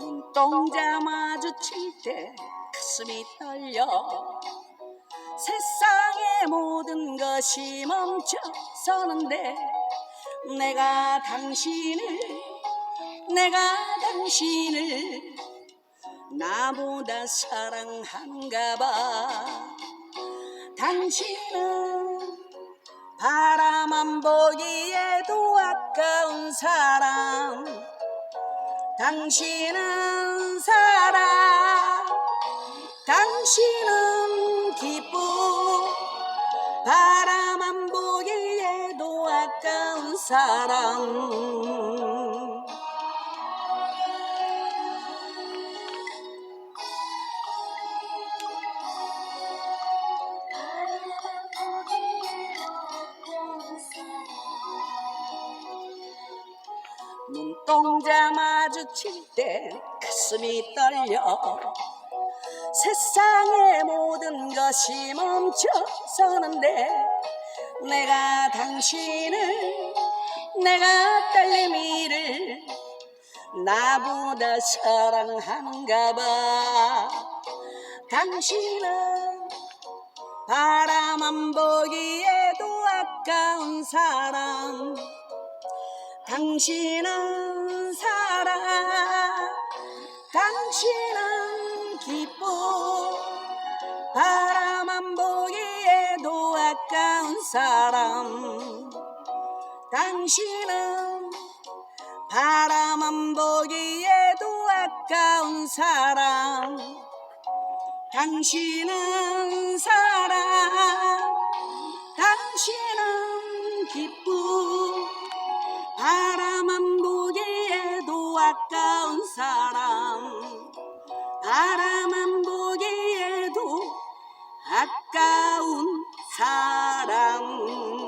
눈동자 마주칠 때 가슴이 떨려 세상의 모든 것이 멈춰서는데 내가 당신을 내가 당신을 나보다 사랑하는가 봐. 당신은 바라만 보기에도 아까운 사람 당신은 살아 당신은 기쁨. 바라만 보기에도 아까운 사람 눈동자 마주칠 때 가슴이 떨려 세상의 모든 것이 멈춰서는데 내가 당신을 내가 딸내미를 나보다 사랑하는가 봐. 당신은 바라만 보기에도 아까운 사람 당신은 살아 당신은 기뻐 바라만 보기에도 아까운 사람. 당신은 바라만 보기에도 아까운 사람. 당신은 살아 아까운 사람. 바라만 보기에도 아까운 사람